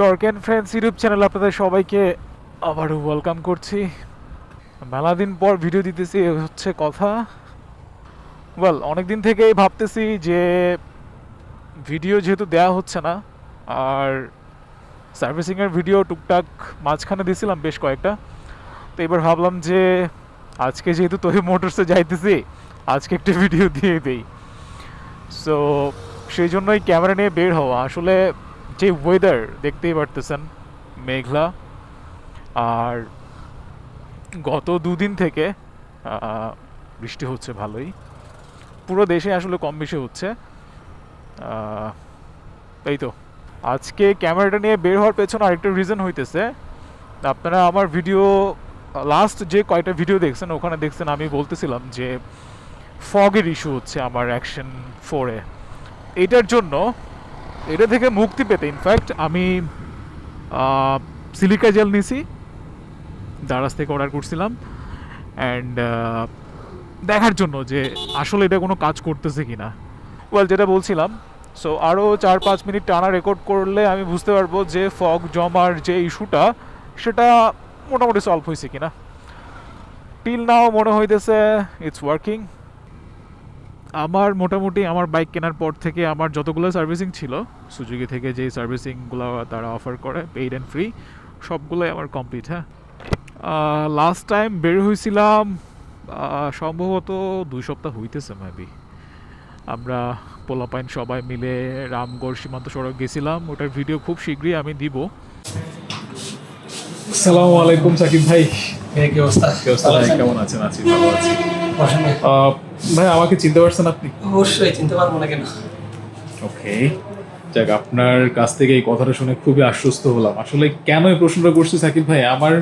Torque and friends YouTube channel আপনাদের সবাইকে আবারও ওয়েলকাম করছি। মেলা দিন পর ভিডিও দিতেছি হচ্ছে কথা। ওয়েল অনেক দিন থেকেই ভাবতেছি যে ভিডিও যেহেতু দেয়া হচ্ছে না, আর সার্ভিসিংয়ের ভিডিও টুকটাক মাঝখানে দিয়েছিলাম বেশ কয়েকটা। তো এবার ভাবলাম যে আজকে যেহেতু তৈরি মোটরসে যাইতেছি, আজকে একটা ভিডিও দিয়ে দেই। সো সেই জন্যই ক্যামেরা নিয়ে বের হওয়া। আসলে যে ওয়েদার দেখতেই পারতেছেন, মেঘলা। আর গত দুদিন থেকে বৃষ্টি হচ্ছে ভালোই। পুরো দেশে আসলে কম বেশি হচ্ছে। এই তো। আজকে ক্যামেরাটা নিয়ে বের হওয়ার পেছনে আরেকটা রিজন হইতেছে। আপনারা আমার ভিডিও লাস্ট যে কয়টা ভিডিও দেখছেন, ওখানে দেখছেন আমি বলতেছিলাম যে ফগের ইস্যু হচ্ছে আমার অ্যাকশন ফোরে এটার জন্য এটা থেকে মুক্তি পেতে ইনফ্যাক্ট আমি সিলিকা জেল নিছি দারাজ থেকে অর্ডার করছিলাম অ্যান্ড দেখার জন্য যে আসলে এটা কোনো কাজ করতেছে কি না ওয়েল যেটা বলছিলাম সো আরও চার পাঁচ মিনিট টানা রেকর্ড করলে আমি বুঝতে পারব যে ফগ জমার যে ইস্যুটা সেটা মোটামুটি সলভ হয়েছে কিনা। টিল নাও মনে হইতেছে ইটস ওয়ার্কিং আমার মোটামুটি আমার বাইক কেনার পর থেকে আমার যতগুলো সার্ভিসিং ছিল সুজুকি থেকে যে সার্ভিসিংগুলো তারা অফার করে পেইড অ্যান্ড ফ্রি সবগুলোই আমার কমপ্লিট হ্যাঁ। লাস্ট টাইম বের হয়েছিলাম সম্ভবত দুই সপ্তাহ হইতেছে মেবি আমরা পোলাপাইন সবাই মিলে রামগড় সীমান্ত সড়ক গেছিলাম ওটার ভিডিও খুব শীঘ্রই আমি দিব। আসসালামু আলাইকুম সাকিব ভাই। এই কি অবস্থা? কেমন আছেন? আছি ভালো আছি। ভাই। আমাকে চিনতে পারছেন আপনি? অবশ্যই চিনতে পারব না কেন? ওকে। যাক আপনার কাছ থেকে এই কথাটা শুনে খুবই আশ্বস্ত হলাম। আসলে কেন এই প্রশ্নটা করছি সাকিব ভাই? আমার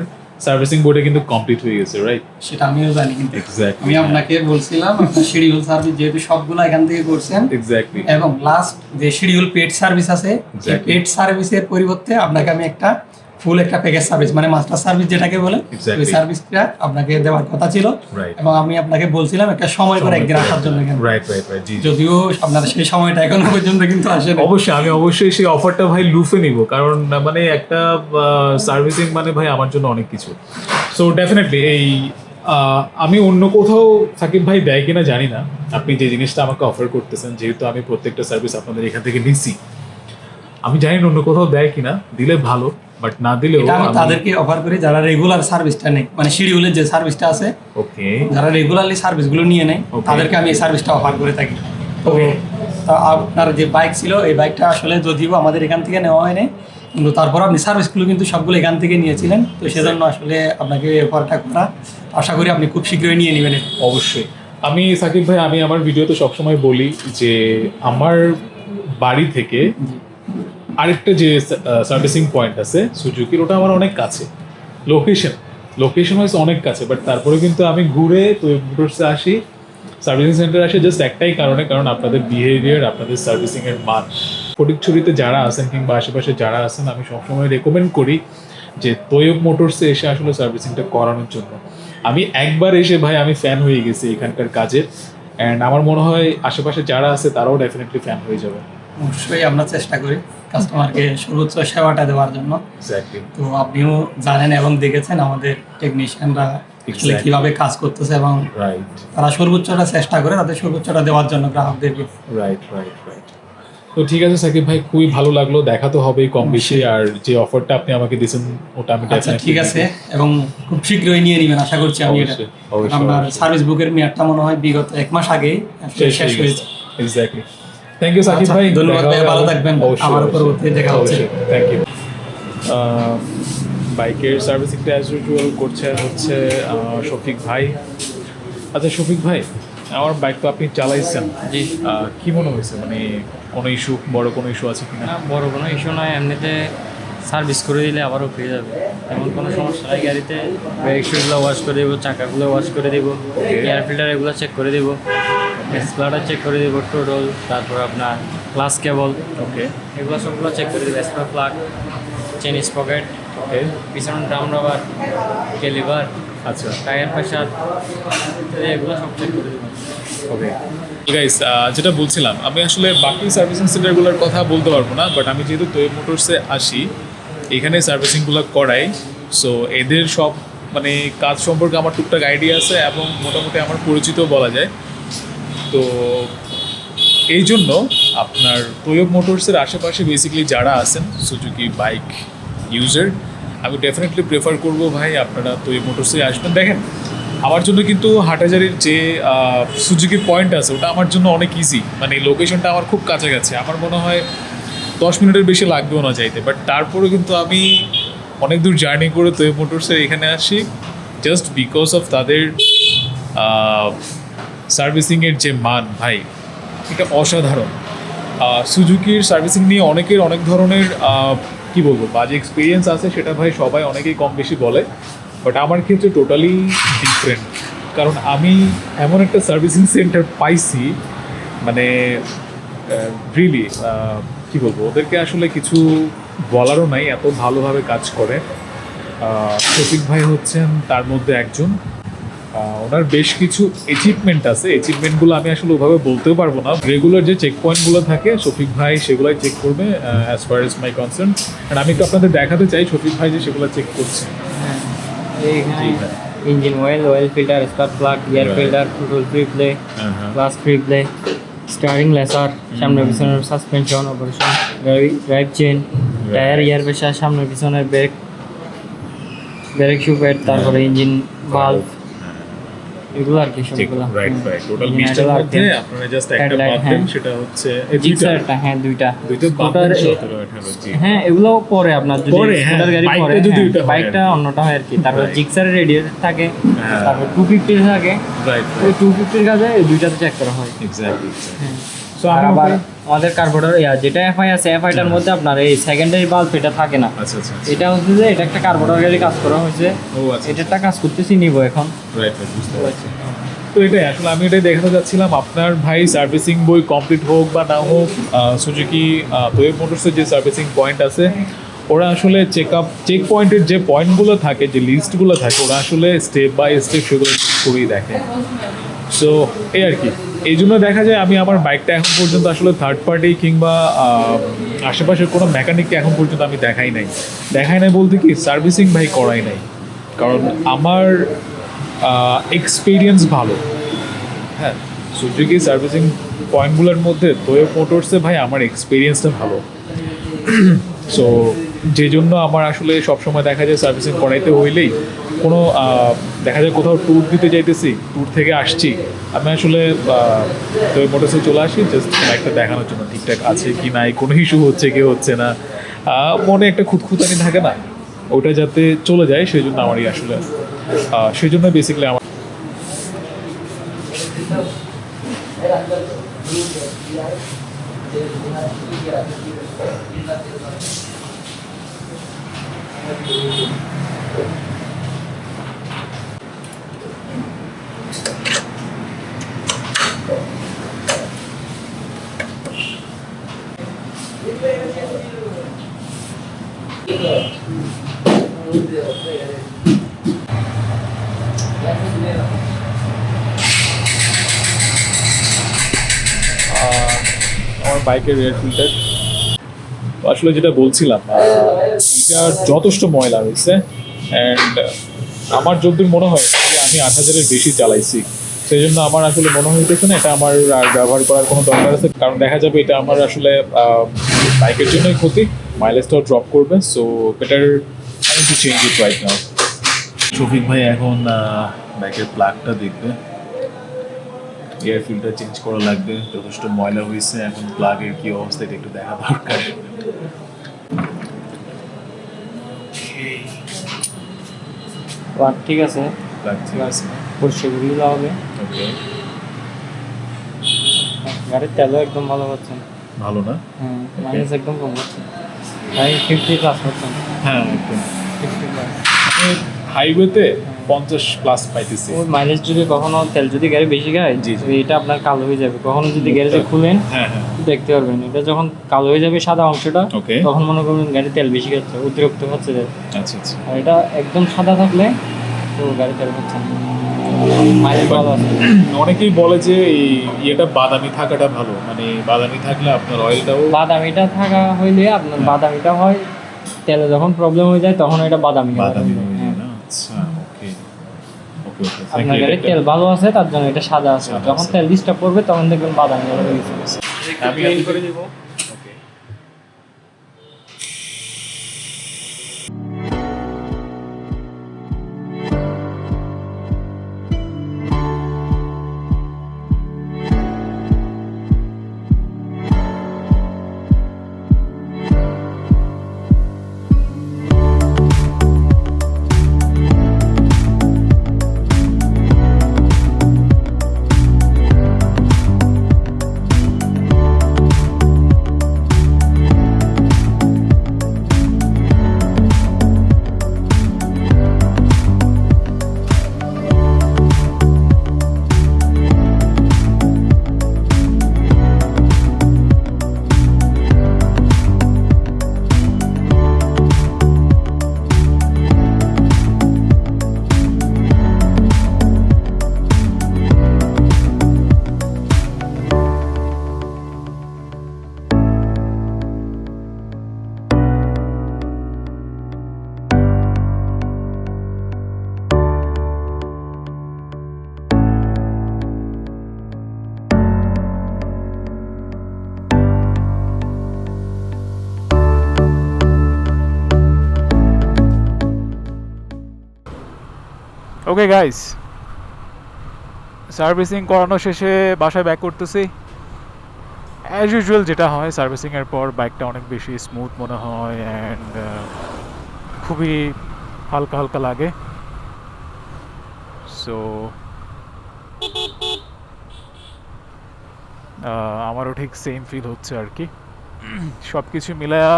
সার্ভিসিং বোর্ডে কিন্তু কমপ্লিট হয়ে গেছে রাইট সেটা আমিও জানি কিন্তু। এক্স্যাক্টলি আমি আপনাকে বলছিলাম আপনার শিডিউল সার্ভিস যেহেতু সবগুলো এখান থেকে করছেন এক্স্যাক্টলি এবং লাস্ট যে শিডিউল পেড সার্ভিস আছে পেড সার্ভিসের পরিবর্তে আপনাকে আমি একটা ফুল একটা প্যাকেজ সার্ভিস মানে মাস্টার সার্ভিস যেটাকে বলে. ওই সার্ভিসটা আপনাকে দেওয়ার কথা ছিল এবং আমি আপনাকে বলছিলাম একটা সময় করে একদিন আসার জন্য কেন রাইট রাইট রাইট জি যদিও আপনার সেই সময়টা এখনও পর্যন্ত কিন্তু আসে অবশ্যই আমি অবশ্যই সেই অফারটা ভাই লুফে নিব কারণ মানে একটা সার্ভিসিং মানে ভাই আমার জন্য অনেক কিছু। সো ডেফিনেটলি এই আমি অন্য কোথাও সাকিব ভাই দেয় কিনা জানি না। আপনি যে জিনিসটা আমাকে অফার করতেছেন যেহেতু আমি প্রত্যেকটা সার্ভিস আপনাদের এখান থেকে নিচ্ছি আমি জানি না অন্য কোথাও দেয় কিনা দিলে ভালো বাট না দিলেও এটা আমি তাদেরকে অফার করি যারা রেগুলার সার্ভিসটা নেই মানে শিডিউলের যে সার্ভিসটা আছে ওকে যারা রেগুলারলি সার্ভিসগুলো নিয়ে নেয় তাদেরকে আমি এই সার্ভিসটা অফার করে থাকি। তা আপনার যে বাইক ছিল এই বাইকটা আসলে যদিও আমাদের এখান থেকে নেওয়া হয়নি কিন্তু তারপর আপনি সার্ভিসগুলো কিন্তু সবগুলো এখান থেকে নিয়েছিলেন তো সেজন্য আসলে আপনাকে অফারটা করা আশা করি আপনি খুব শীঘ্রই নিয়ে নেবেন অবশ্যই। আমি সাকিব ভাই আমি আমার ভিডিওতে সবসময় বলি যে আমার বাড়ি থেকে আরেকটা যে সার্ভিসিং পয়েন্ট আছে সুজুকির ওটা আমার অনেক কাছে। লোকেশন লোকেশন হয়েছে অনেক কাছে বাট তারপরে কিন্তু আমি ঘুরে তো মোটরসে আসি সার্ভিসিং সেন্টার আসে জাস্ট একটাই কারণে, কারণ আপনাদের বিহেভিয়ার আপনাদের সার্ভিসিং এর মান। ফটিকছড়িতে যারা আছেন কিংবা আশেপাশে যারা আছেন, আমি সবসময় রেকমেন্ড করি যে তৈয়ব মোটরসে এসে আসলে সার্ভিসিংটা করানোর জন্য। আমি একবার এসে, ভাই, আমি ফ্যান হয়ে গেছি এখানকার কাজের অ্যান্ড আমার মনে হয় আশেপাশে যারা আছে, তারাও ডেফিনেটলি ফ্যান হয়ে যাবে। অবশ্যই আমরা চেষ্টা করি। কাস্টমারকে সর্বোচ্চ সেবাটা দেওয়ার জন্য। তো আপনিও জানেন এবং দেখেছেন আমাদের টেকনিশিয়ানরা. কীভাবে কাজ করতেছে এবং তারা সর্বোচ্চটা চেষ্টা করে তাদের সর্বোচ্চটা দেওয়ার জন্য গ্রাহকদেরকে। রাইট রাইট রাইট তো ঠিক আছে সাকিব ভাই খুবই ভালো লাগল। দেখা তো হবেই কম বেশি। আর যে অফারটা আপনি আমাকে দিয়েছেন ওটা আমি আচ্ছা ঠিক আছে। এবং খুব শীঘ্রই নিয়ে নেবেন আশা করছি আমি এটা। আপনার সার্ভিস বুকের মেয়াদটা মনে হয় বিগত এক মাস আগেই শেষ শেষ হয়েছে। এক্স্যাক্টলি থ্যাংক ইউ সাকিব ভাই। ধন্যবাদ ভাই, ভালো থাকবেন। আবারও পরবর্তীতে দেখা হচ্ছে। থ্যাংক ইউ বাইকের সার্ভিসিংটা অ্যাজ ইউজুয়াল করছে হচ্ছে শফিক ভাই। আচ্ছা শফিক ভাই আমার বাইক তো আপনি চালাইছেন। জি কি মনে হয়েছে? মানে কোনো ইস্যু বড় কোনো ইস্যু আছে কিনা? না বড় কোনো ইস্যু নয় এমনিতে সার্ভিস করে দিলে আবারও পেয়ে যাবে। এমন কোনো সমস্যা নাই। গাড়িতে ব্রেক শুগুলো ওয়াশ করে দেবো চাকাগুলো ওয়াশ করে দেবো এয়ার ফিল্টার এগুলো চেক করে দেবো। স্প্লাটার চেক করে দেবো টোটল তারপর আপনার ক্লাস কেবল ওকে এগুলো সবগুলো চেক করে দেবো spark plug chain pocket okay পিছনে ড্রাম রাবার কেলিভার আচ্ছা। টায়ার প্রেশার এগুলো সব চেক করে দেবো। ওকে গাইস যেটা বলছিলাম আমি আসলে বাকি সার্ভিসিং সেন্টারগুলোর কথা বলতে পারব না বাট আমি যেহেতু তৈব মোটরসে আসি এখানে সার্ভিসিংগুলো করাই সো এদের সব মানে কাজ সম্পর্কে আমার টুকটাক আইডিয়া আছে এবং মোটামুটি আমার পরিচিত বলা যায়। তো এই জন্য আপনার তোয়ব মোটরসের আশেপাশে বেসিক্যালি যারা আছেন সুজুকি বাইক ইউজার আমি ডেফিনেটলি প্রেফার করব ভাই আপনারা তোয়ব মোটরসে আসবেন। দেখেন, আমার জন্য কিন্তু হাটাজারির যে সুজুকি পয়েন্ট আছে, ওটা আমার জন্য অনেক ইজি মানে এই লোকেশনটা আমার খুব কাছাকাছি। আমার মনে হয় দশ মিনিটের বেশি লাগবেও না যাইতে। বাট তারপরে কিন্তু আমি অনেক দূর জার্নি করে তোয়ব মোটরসের এখানে আসি জাস্ট বিকজ অফ তাদের সার্ভিসিংয়ের যে মান, ভাই, এটা অসাধারণ। সুজুকির সার্ভিসিং নিয়ে অনেকের অনেক ধরনের কি বলব, বাজে এক্সপিরিয়েন্স আছে, সেটা ভাই সবাই অনেকেই কম বেশি বলে বাট আমার ক্ষেত্রে টোটালি ডিফারেন্ট কারণ আমি এমন একটা সার্ভিসিং সেন্টার পাইছি মানে রিলি কি বলব, ওদেরকে আসলে কিছু বলারও নাই, এত ভালোভাবে কাজ করে। শফিক ভাই হচ্ছেন তার মধ্যে একজন। ওনার বেশ কিছু অ্যাচিভমেন্ট আছে। অ্যাচিভমেন্টগুলো আমি আসলে ওভাবে বলতেও পারব না। রেগুলার যে চেক পয়েন্টগুলো থাকে শফিক ভাই সেগুলোই চেক করবে as far as my concern আর আমি একটু আপনাদের দেখাতে চাই শফিক ভাই যে সেগুলো চেক করছে। Engine oil oil filter spark plug Right. Filter football free play class free play steering laser সামনে পিছনের suspension operation drive chain tyre air pressure সামনে পিছনের ব্রেক ব্রেক শু প্যাড তারপরে ইঞ্জিন বাল্ব এগুলো আর কি সবগুলো। রাইট রাইট টোটাল Engine বিশটার idle আর মধ্যে কি। আপনারা জাস্ট একটা বাদ দেন হ্যাঁ। সেটা হচ্ছে জিক্সারটা হ্যাঁ দুইটা। দুইটা বাদ Scooter দেন। এ- সতেরো আঠারো জি। হ্যাঁ এগুলো পরে আপনার যদি পরে, হ্যাঁ, স্কুটার গাড়ি বাইকটা পরে যদি হ্যাঁ, হয় বাইকটা অন্যটা হয় আর কি। তারপর. জিক্সারের রেডিয়েটর থাকে হ্যাঁ। তারপর টু ফিফটির থাকে। রাইট ওই টু ফিফটির কাজে এই দুইটাতে চেক করা হয়। এক্স্যাক্টলি হ্যাঁ। সো আবার আমাদের কার্বোরেটর ইয়া যেটা এফআই আছে এফআইটার মধ্যে আপনার এই সেকেন্ডারি বাল্ব এটা থাকে না। আচ্ছা আচ্ছা আচ্ছা। এটা হচ্ছে যে এটা একটা কার্বোরেটর গাড়ি কাজ করা হয়েছে। ও আচ্ছা এটারটা কাজ করতেছি নিব এখন। রাইট রাইট বুঝতে পারছি। তো এটাই আসলে আমি এটাই দেখাতে যাচ্ছিলাম আপনার ভাই সার্ভিসিং বই কমপ্লিট হোক বা না হোক সুজুকি তোয়েব মোটরসের যে সার্ভিসিং পয়েন্ট আছে ওরা আসলে চেক আপ চেক পয়েন্টের যে পয়েন্টগুলো থাকে যে লিস্টগুলো থাকে ওরা আসলে স্টেপ বাই স্টেপ সেগুলো করেই দেখে। সো এই আর কি। এই জন্য দেখা যায় আমি আমার বাইকটা এখন পর্যন্ত আসলে থার্ড পার্টি কিংবা আশেপাশের কোনো মেকানিককে এখন পর্যন্ত আমি দেখাই নাই। দেখাই নাই বলতে কি সার্ভিসিং ভাই করাই নাই। কারণ আমার এক্সপিরিয়েন্স ভালো। হ্যাঁ সুজুকি সার্ভিসিং পয়েন্টগুলোর মধ্যে তোয়েব মোটরসে ভাই আমার এক্সপিরিয়েন্সটা ভালো। সো যে জন্য আমার আসলে সবসময় দেখা যায় সার্ভিসিং করাইতে হইলেই কোনো দেখা যায় কোথাও ট্যুর দিতে যাইতেছি ট্যুর থেকে আসছি। আমি আসলে তো মোটরসে চলে আসি জাস্ট বাইকটা দেখানোর জন্য ঠিকঠাক আছে কি নাই কোনো ইস্যু হচ্ছে কি হচ্ছে না। মনে একটা খুঁতখুতানি থাকে না ওটা যাতে চলে যায় সেই জন্য আমারই আসলে সেই জন্য বেসিক্যালি আমার আহ, বাইকের রেয়ার ফিল্টার তো আসলে যেটা বলছিলাম এটা যথেষ্ট ময়লা হয়েছে অ্যান্ড আমার যতদূর মনে হয় যে আমি আট হাজারের বেশি চালাইছি। সেই জন্য আমার আসলে মনে হইতেছে না, এটা আমার আর ব্যবহার করার কোনো দরকার আছে। কারণ দেখা যাবে এটা আমার আসলে বাইকের জন্যই ক্ষতি মাইলেজটাও ড্রপ করবে। So better I to change it right now Shafiq ভাই, এখন বাইকের প্লাগটা দেখবে। এয়ার ফিল্টার চেঞ্জ করা লাগবে যথেষ্ট ময়লা হয়েছে এখন প্লাগের কি অবস্থা এটা একটু দেখা দরকার। ঠিক আছে। ঠিক আছে। পরিষ্কার করে দেওয়া হবে। ওকে গাড়ির তেলও একদম ভালো পাচ্ছেন ভালো না? হ্যাঁ মাইলেজ একদম কম পাচ্ছেন তাই ফিফটি প্লাস পাচ্ছেন হ্যাঁ একদম। ফিফটি প্লাস হাইওয়েতে পঞ্চাশ প্লাস পাইতেছি। ওই মাইলেজ যদি কখনো তেল যদি গাড়ি বেশি খায় জি। এটা আপনার কালো হয়ে যাবে। কখনো যদি গ্যারেজে খুলেন হ্যাঁ হ্যাঁ। দেখতে পারবেন। এটা যখন কালো হয়ে যাবে সাদা অংশটা তখন মনে করবেন গাড়ি তেল বেশি খাচ্ছে অতিরিক্ত হচ্ছে আচ্ছা আচ্ছা। আর এটা একদম সাদা থাকলে তো গাড়ি তেল খাচ্ছে না। অনেকেই বলে যে এই ইয়েটা বাদামি থাকাটা ভালো। মানে বাদামি থাকলে আপনার অয়েলটাও বাদামিটা থাকা হইলে আপনার বাদামিটা হয় তেলে যখন প্রবলেম হয়ে যায় তখন এটা বাদামি বাদামি হয়ে। হ্যাঁ। আচ্ছা। আপনার গাড়ির তেল ভালো আছে তার জন্য এটা সাদা আছে। যখন। তেল ডিস্টার্ব পড়বে তখন দেখবেন বাদামি আমি করে দিব ওকে গাইস সার্ভিসিং করানো শেষে বাসায় ব্যাক করতেছি। অ্যাজ ইউজুয়াল যেটা হয় সার্ভিসিংয়ের পর বাইকটা অনেক বেশি স্মুথ মনে হয় অ্যান্ড খুবই হালকা হালকা লাগে। সো আমারও ঠিক সেম ফিল হচ্ছে আর কি। সব কিছু মিলায়া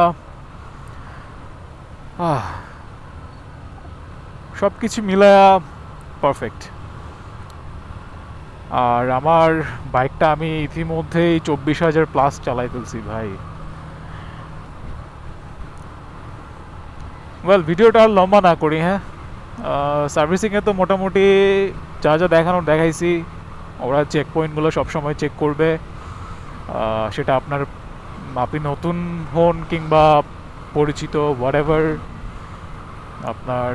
সব কিছু মিলায়া পারফেক্ট আর আমার বাইকটা আমি ইতিমধ্যেই চব্বিশ হাজার প্লাস চালাই ফেলছি ভাই। ওয়েল ভিডিওটা আর লম্বা না করি হ্যাঁ? সার্ভিসিংয়ে তো মোটামুটি যা যা দেখানোর দেখাইছি, ওরা চেক পয়েন্টগুলো সবসময় চেক করবে। সেটা আপনার, আপনি নতুন হন কিংবা পরিচিত হোয়াট আপনার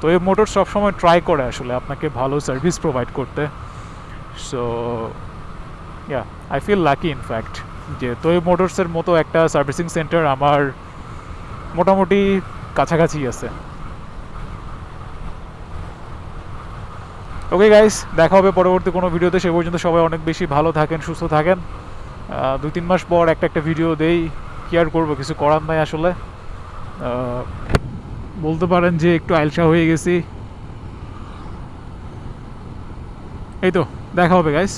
তো এই মোটর সবসময় ট্রাই করে আসলে আপনাকে ভালো সার্ভিস প্রোভাইড করতে। So yeah I feel lucky in fact যে তোই মোটরসের মতো একটা সার্ভিসিং সেন্টার আমার মোটামুটি কাছাকাছি আছে। ওকে গাইস দেখা হবে পরবর্তী কোনো ভিডিওতে সে পর্যন্ত সবাই অনেক বেশি ভালো থাকেন, সুস্থ থাকেন। দুই তিন মাস পর একটা একটা ভিডিও দেই। কি আর করব, কিছু করার নাই আসলে। বলতে পারেন যে একটু আলসা হয়ে গেছি। এই তো দেখা হবে গাইস